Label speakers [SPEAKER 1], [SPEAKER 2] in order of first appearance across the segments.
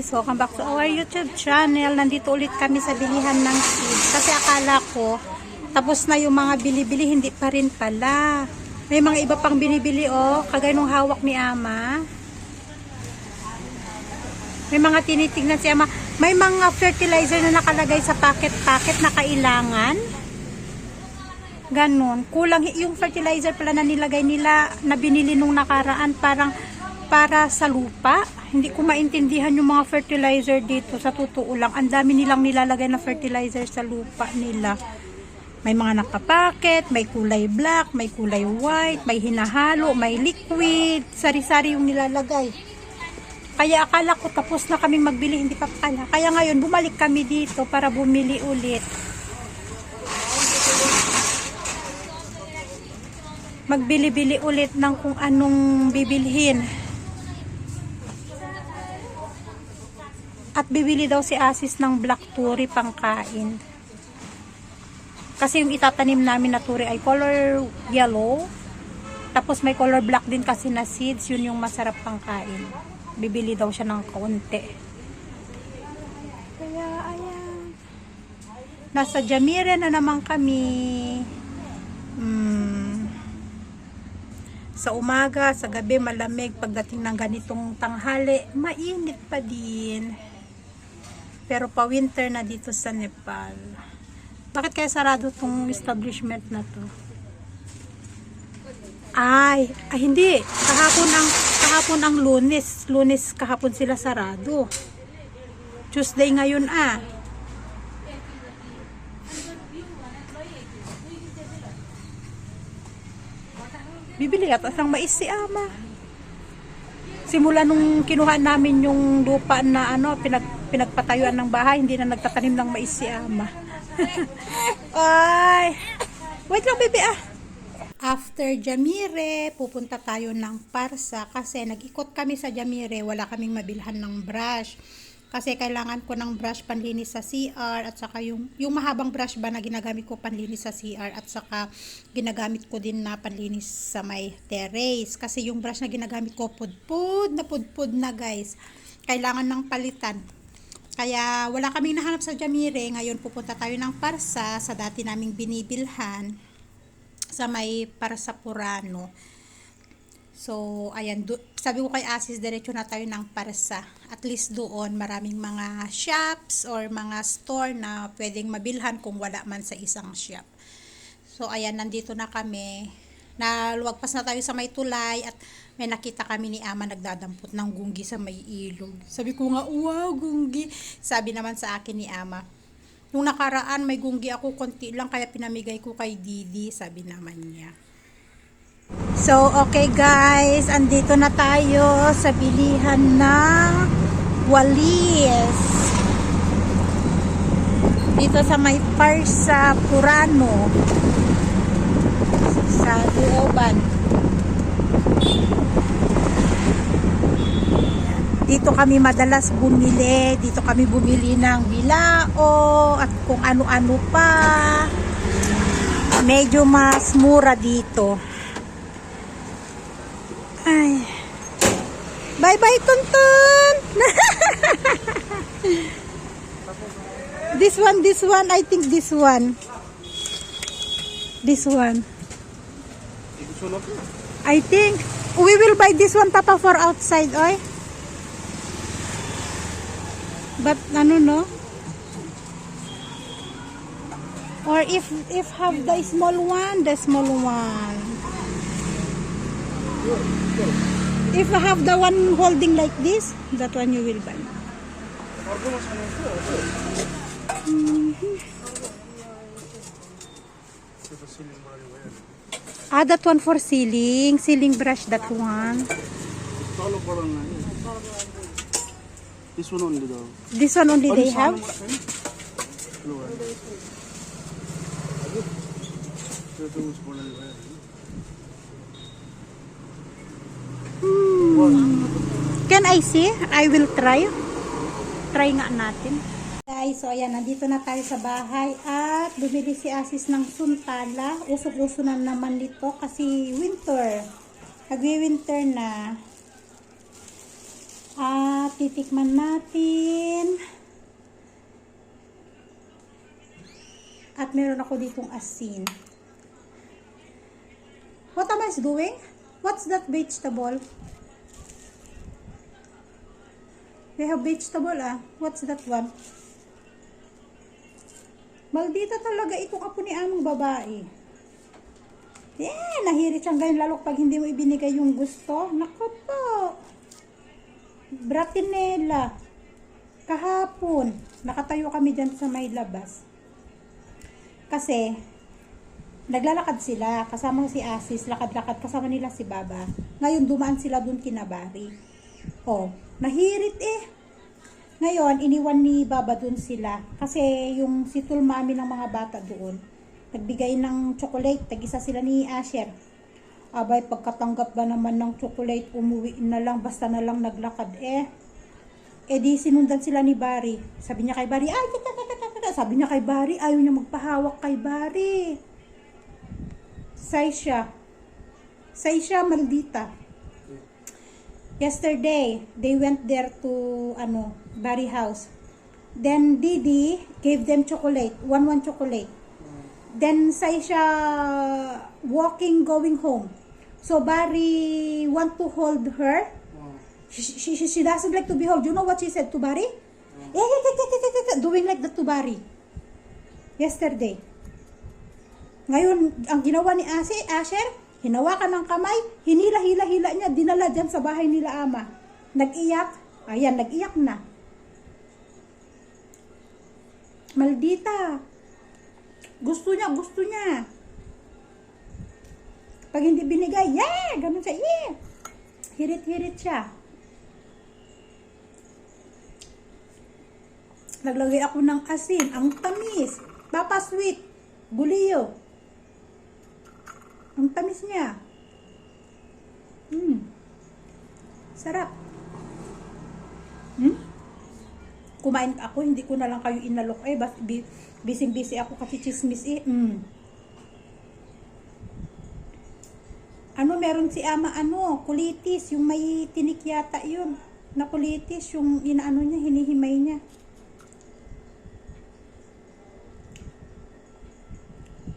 [SPEAKER 1] guys, welcome back to our YouTube channel. Nandito ulit kami sa bilihan ng seeds. Kasi akala ko, tapos na yung mga bili-bili, hindi pa rin pala. May mga iba pang binibili oh, kagaya nung hawak ni Ama. May mga tinitingnan si Ama. May mga fertilizer na nakalagay sa packet-packet na kailangan. Ganon. Kulang yung fertilizer pala na nilagay nila na binili nung nakaraan parang para sa lupa. Hindi ko maintindihan yung mga fertilizer dito sa totoo lang. Ang dami nilang nilalagay na fertilizer sa lupa nila. May mga nakapaket, may kulay black, may kulay white, may hinahalo, may liquid. Sari-sari yung nilalagay. Kaya akala ko tapos na kaming magbili, hindi pa pala. Kaya ngayon bumalik kami dito para bumili ulit. magbili-bili ulit ng kung anong bibilhin. At bibili daw si Asis ng black turi pangkain. Kasi yung itatanim namin na turi ay color yellow. Tapos may color black din kasi na seeds. Yun yung masarap pangkain. Bibili daw siya ng konti. Kaya ayan. Nasa Jamire na naman kami. Hmm. Sa umaga, sa gabi malamig, pagdating ng ganitong tanghali, mainit pa din. Pero pa winter na dito sa Nepal. Bakit kaya sarado tong establishment na to? Ay, ay hindi. Kahapon ang kahapon ang Lunes. Lunes kahapon sila sarado. Tuesday ngayon ah. Bibili at ng mais si Ama. Simula nung kinuha namin yung lupa na ano, pinag, pinagpatayuan ng bahay, hindi na nagtatanim ng mais si Ama. Ay! Wait lang, baby ah! After Jamire, pupunta tayo ng Parsa kasi nag-ikot kami sa Jamire, wala kaming mabilhan ng brush. Kasi kailangan ko ng brush panlinis sa CR at saka yung, yung mahabang brush ba na ginagamit ko panlinis sa CR at saka ginagamit ko din na panlinis sa may terrace. Kasi yung brush na ginagamit ko pudpud na pudpud na guys. Kailangan ng palitan. Kaya wala kaming nahanap sa Jamire. Ngayon pupunta tayo ng Parsa sa dati naming binibilhan sa may Parsa Purano. So, ayan, do, sabi ko kay Asis, diretso na tayo ng Parsa. At least doon, maraming mga shops or mga store na pwedeng mabilhan kung wala man sa isang shop. So, ayan, nandito na kami. Naluwagpas na tayo sa may tulay at may nakita kami ni Ama nagdadampot ng gunggi sa may ilog. Sabi ko nga, wow, gunggi. Sabi naman sa akin ni Ama, Nung nakaraan, may gunggi ako konti lang kaya pinamigay ko kay Didi, sabi naman niya. So, okay guys, andito na tayo sa bilihan ng walis. Dito sa may Parsa Purano. Sa Duoban. Dito kami madalas bumili. Dito kami bumili ng bilao at kung ano-ano pa. Medyo mas mura dito. Ay. Bye-bye, Tuntun! this one, this one, I think this one. This one. I think we will buy this one Papa for outside, oy. But ano no? Or if if have the small one, the small one. If I have the one holding like this, that one you will buy. Mhm. Ah, that one for ceiling. Ceiling brush, that one.
[SPEAKER 2] This one only though.
[SPEAKER 1] This one only they have.
[SPEAKER 2] Bayan.
[SPEAKER 1] Can I see? I will try. Try nga natin. Guys, so ayan, nandito na tayo sa bahay at bumili si Asis ng suntala. Usok-uso na naman dito kasi winter. Nagwi-winter na. At titikman natin. At meron ako ditong asin. What am I doing? What's that vegetable? They have vegetable ah. What's that one? Maldita talaga itong apo ni among babae. Yeah, nahirit siyang ganyan lalo pag hindi mo ibinigay yung gusto. Naku po. Bratinela. Kahapon, nakatayo kami dyan sa may labas. Kasi, naglalakad sila, kasama si Asis, lakad-lakad, kasama nila si Baba. Ngayon, dumaan sila dun kinabari. Oh, nahirit eh. Ngayon, iniwan ni Baba dun sila. Kasi yung si Tulmami ng mga bata doon, nagbigay ng chocolate, tag-isa sila ni Asher. Abay, pagkatanggap ba naman ng chocolate, umuwi na lang, basta na lang naglakad. Eh, eh di sinundan sila ni Barry. Sabi niya kay Barry, ay, tata, tata, tata. Sabi niya kay Barry, ayaw niya magpahawak kay Barry. Say siya, maldita. Yesterday, they went there to, ano, Barry house. Then Didi gave them chocolate, one one chocolate. Then say siya walking going home. So Barry want to hold her. She, she, she, doesn't like to be held. You know what she said to Barry? Eh, eh, eh, eh, eh, eh, Doing like that to Barry. Yesterday. Ngayon, ang ginawa ni Ase, Asher, hinawakan ng kamay, hinila-hila-hila niya, dinala dyan sa bahay nila ama. Nag-iyak. Ayan, nag-iyak na. Maldita. Gusto niya, gusto niya. Pag hindi binigay, yeah! Ganun siya, yeah! Hirit-hirit siya. Naglagay ako ng asin, ang tamis. Papa sweet, guliyo. Ang tamis niya. Hmm. Sarap. Hmm? Kumain ako, hindi ko na lang kayo inalok eh. Bas, bi, busy-busy ako kasi chismis eh. Hmm. Ano, meron si ama, ano, kulitis, yung may tinik yata yun. Na kulitis, yung inaano niya, hinihimay niya.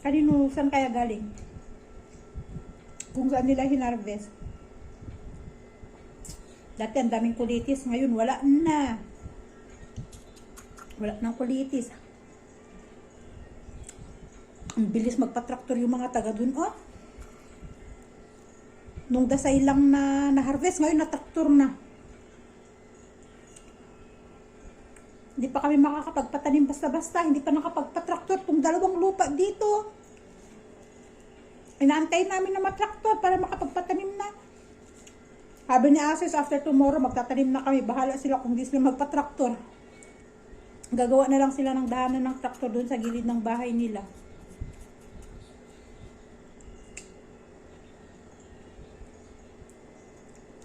[SPEAKER 1] Kanino, saan kaya galing? Kung saan nila hinarvest. Dati ang daming kulitis, ngayon wala na. Wala nang kulitis. Ang bilis magpa-tractor yung mga taga dun, oh. Nung dasay lang na na-harvest, ngayon na-tractor na. Hindi pa kami makakapagpatanim basta-basta, hindi pa nakapagpa-tractor tong dalawang lupa dito. Inaantay namin na matraktor para makapagpatanim na. Sabi ni Asis, after tomorrow, magtatanim na kami. Bahala sila kung di sila magpa-traktor. Gagawa na lang sila ng daanan ng traktor doon sa gilid ng bahay nila.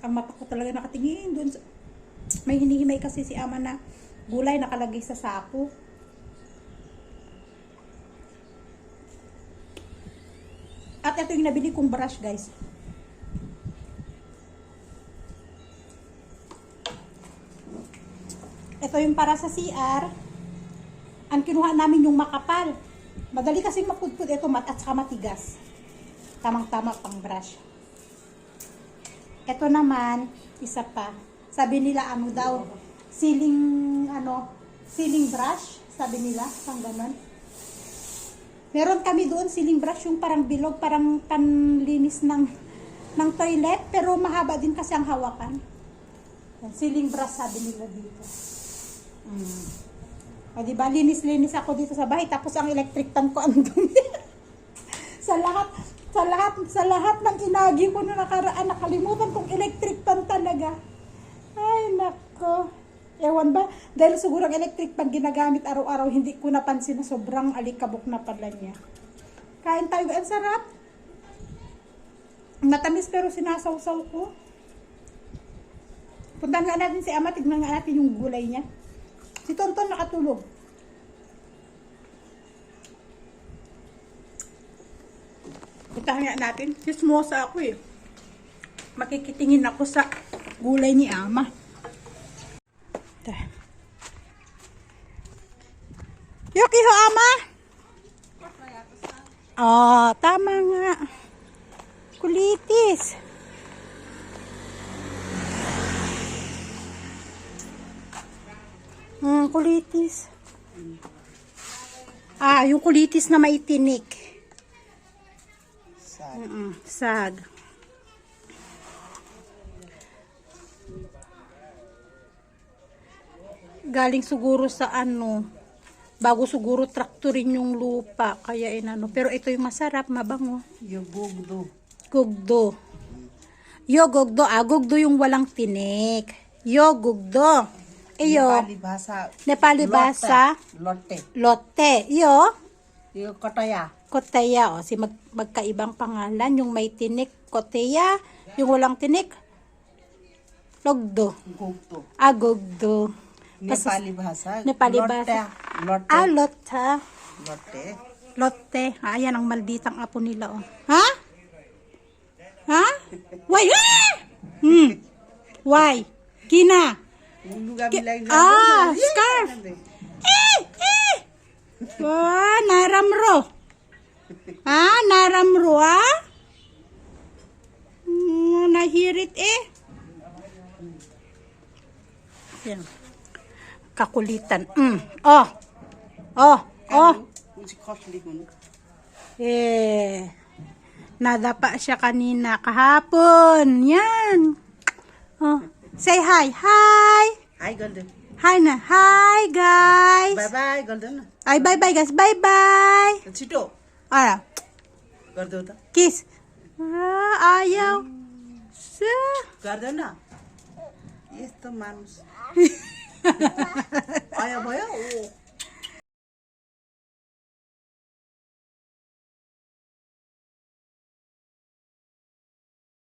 [SPEAKER 1] Ang mata ko talaga nakatingin doon. May hinihimay kasi si ama na gulay nakalagay sa sako. At ito yung nabili kong brush, guys. Ito yung para sa CR. Ang kinuha namin yung makapal. Madali kasi mapudpud ito mat at saka matigas. Tamang-tama pang brush. Ito naman, isa pa. Sabi nila ano daw, ceiling ano, ceiling brush, sabi nila, pang ganon. Meron kami doon ceiling brush yung parang bilog, parang panlinis ng ng toilet, pero mahaba din kasi ang hawakan. Ceiling brush sabi nila dito. Mm. O, di ba, linis-linis ako dito sa bahay, tapos ang electric fan ko ang dumi. sa lahat, sa lahat, sa lahat ng inagi ko na nakaraan, nakalimutan kong electric fan talaga. Ay, nako. Ewan ba? Dahil siguro ang electric pan ginagamit araw-araw, hindi ko napansin na sobrang alikabok na pala niya. Kain tayo. Ang sarap. Matamis pero sinasawsaw ko. Puntahan nga natin si Ama, tignan nga natin yung gulay niya. Si Tonton nakatulog. Itahanga natin. Kismosa ako eh. Makikitingin ako sa gulay ni Ama. Ito. Yuki ho, Ama? Oh. Hmm, kulitis. Ah, yung kulitis na may tinik. Mm sag. Galing siguro sa ano, bago siguro traktorin yung lupa, kaya inano. Pero ito yung masarap, mabango.
[SPEAKER 3] Yung gugdo.
[SPEAKER 1] Gugdo. Yo, gugdo. Ah, gugdo yung walang tinik. Yo, gugdo. Iyo,
[SPEAKER 3] Nepali bahasa.
[SPEAKER 1] Nepali bahasa,
[SPEAKER 3] Lotte.
[SPEAKER 1] lotte. Yo,
[SPEAKER 3] Yung kotaya.
[SPEAKER 1] koteya. O, si mag, magkaibang pangalan. Yung may tinik, koteya. Yung walang tinik, logdo.
[SPEAKER 3] Gugdo.
[SPEAKER 1] Ah, gugdo.
[SPEAKER 3] Nepali bahasa.
[SPEAKER 1] Nepali
[SPEAKER 3] Lotte.
[SPEAKER 1] bahasa.
[SPEAKER 3] Lotte.
[SPEAKER 1] Ah, lotta.
[SPEAKER 3] Lotte.
[SPEAKER 1] Lotte. Ah, ayan ang malditang apo nila, oh. Ha? Ha? Why? Ah! Hmm. Why? Kina. Ah, scarf. Eh, eh. Wah, naramro. Ah, naramro, ah? Hmm, nahirit eh. Yan. Kakulitan. Mm. Oh. Oh. Oh. Eh, nadapa siya kanina kahapon. Yan. Oh, say hi. Hi.
[SPEAKER 3] Hi golden.
[SPEAKER 1] Hi na. Hi, guys.
[SPEAKER 3] Bye bye golden.
[SPEAKER 1] Ay, bye-bye, guys. Bye-bye.
[SPEAKER 3] Chito.
[SPEAKER 1] Ara,
[SPEAKER 3] Gardo ta.
[SPEAKER 1] kiss. Ah, ayaw. Sa.
[SPEAKER 3] Gardo na. Yes to manus.